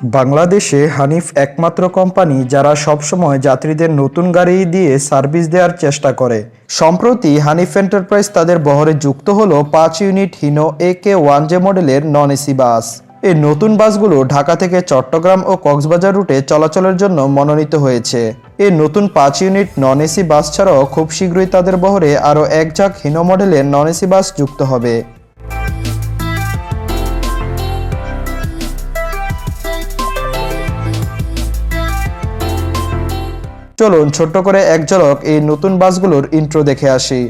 বাংলাদেশে হানিফ একমাত্র কোম্পানি যারা সবসময় যাত্রীদের নতুন গাড়ি দিয়ে সার্ভিস দেওয়ার চেষ্টা করে। সম্প্রতি হানিফ এন্টারপ্রাইজ তাদের বহরে যুক্ত হলো পাঁচ unit Hino A K one J মডেলের নন এসি বাস। এই নতুন বাসগুলো ঢাকা থেকে চট্টগ্রাম ও কক্সবাজার রুটে চলাচলের জন্য মনোনীত হয়েছে। এই নতুন পাঁচ ইউনিট নন এসি বাস ছাড়াও খুব শীঘ্রই তাদের বহরে আরও এক ঝাঁক হিনো মডেলের নন এসি বাস যুক্ত হবে। চলুন ছোট্ট করে এক ঝলক এই নতুন বাসগুলোর ইন্ট্রো দেখে আসি।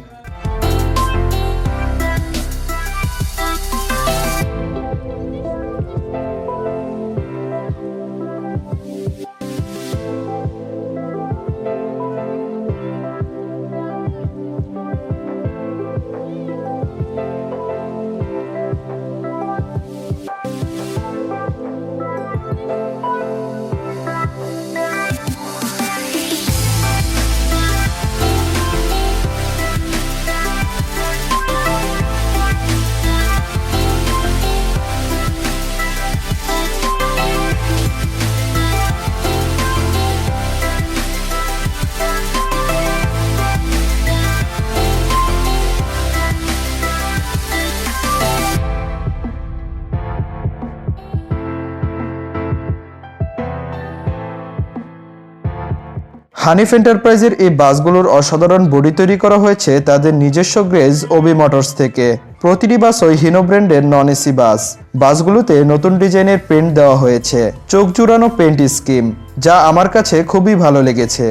হানিফ এন্টারপ্রাইজের এই বাসগুলোর অসাধারণ বডি তৈরি করা হয়েছে তাদের নিজস্ব গ্রেজ ওবি মোটরস থেকে। প্রতিটি বাসই হিনো ব্র্যান্ডের নন এসি বাস। বাসগুলোতে নতুন ডিজাইনের পেন্ট দেওয়া হয়েছে। চোখ জুড়ানো পেন্ট স্কিম, যা আমার কাছে খুবই ভালো লেগেছে।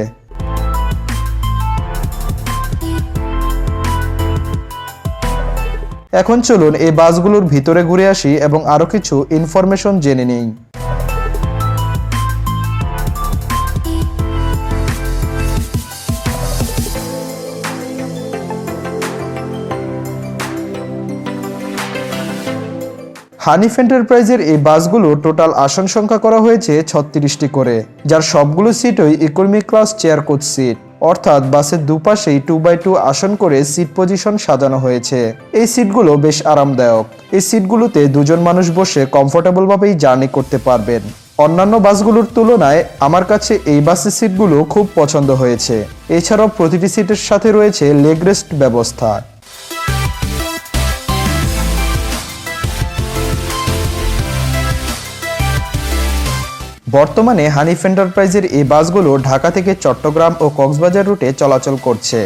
এখন চলুন এই বাসগুলোর ভিতরে ঘুরে আসি এবং আরও কিছু ইনফরমেশন জেনে নিই। হানিফ এন্টারপ্রাইজের এই বাসগুলো টোটাল আসন সংখ্যা করা হয়েছে ছত্রিশটি করে, যার সবগুলো সিটই economy class chair coach seat অর্থাৎ বাসের দুপাশেই টু বাই টু আসন করে সিট পজিশন সাজানো হয়েছে। এই সিটগুলো বেশ আরামদায়ক। এই সিটগুলোতে দুজন মানুষ বসে কমফোর্টেবলভাবেই জার্নি করতে পারবেন। অন্যান্য বাসগুলোর তুলনায় আমার কাছে এই বাসের সিটগুলো খুব পছন্দ হয়েছে। এছাড়াও প্রতিটি সিটের সাথে রয়েছে লেগ রেস্ট ব্যবস্থা। বর্তমানে হানিফ এন্টারপ্রাইজের এই বাসগুলো ঢাকা থেকে চট্টগ্রাম ও কক্সবাজার রুটে চলাচল করছে।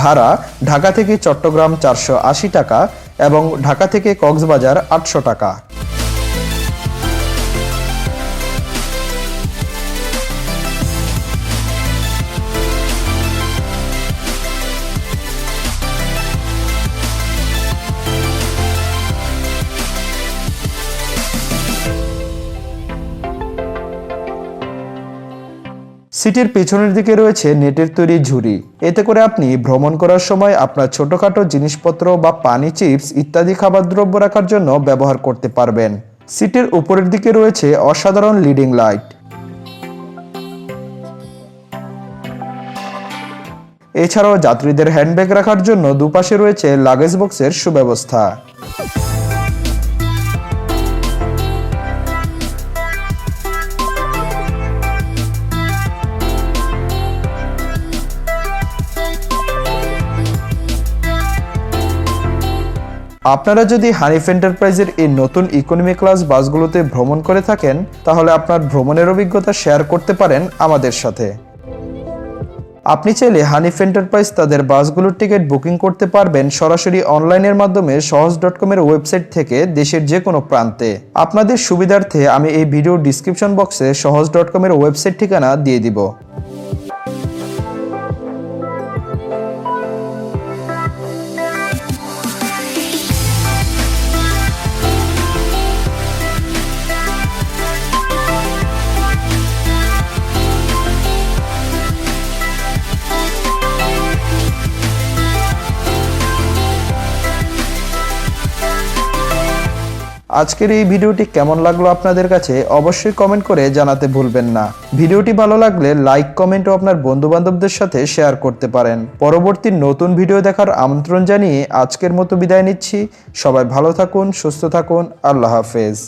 ভাড়া ঢাকা থেকে চট্টগ্রাম চারশো আশি টাকা এবং ঢাকা থেকে কক্সবাজার আটশো টাকা। সিটির পেছনের দিকে রয়েছে নেটের তৈরি ঝুড়ি। এতে করে আপনি ভ্রমণ করার সময় আপনার ছোটখাটো জিনিসপত্র বা পানি, চিপস ইত্যাদি খাবার দ্রব্য রাখার জন্য ব্যবহার করতে পারবেন। সিটের উপরের দিকে রয়েছে অসাধারণ লিডিং লাইট। এছাড়াও যাত্রীদের হ্যান্ডব্যাগ রাখার জন্য দুপাশে রয়েছে লাগেজ বক্সের সুব্যবস্থা। আপনারা যদি হানিফ এন্টারপ্রাইজের এই নতুন ইকোনমি ক্লাস বাসগুলোতে ভ্রমণ করে থাকেন, তাহলে আপনার ভ্রমণের অভিজ্ঞতা শেয়ার করতে পারেন আমাদের সাথে। আপনি চাইলে হানিফ এন্টারপ্রাইজ তাদের বাসগুলোর টিকিট বুকিং করতে পারবেন সরাসরি অনলাইনের মাধ্যমে সহজ ডট কমের ওয়েবসাইট থেকে দেশের যে কোনো প্রান্তে। আপনাদের সুবিধার্থে আমি এই ভিডিও ডিসক্রিপশন বক্সে সহজ ডট কমের ওয়েবসাইট ঠিকানা দিয়ে দিব। আজকের এই ভিডিওটি কেমন লাগল আপনাদের কাছে অবশ্যই কমেন্ট করে জানাতে ভুলবেন না। ভিডিওটি ভালো লাগলে লাইক, কমেন্ট ও আপনার বন্ধু বান্ধবদের সাথে শেয়ার করতে পারেন। পরবর্তী নতুন ভিডিও দেখার আমন্ত্রণ জানিয়ে আজকের মতো বিদায় নিচ্ছি। সবাই ভালো থাকুন, সুস্থ থাকুন। আল্লাহ হাফেজ।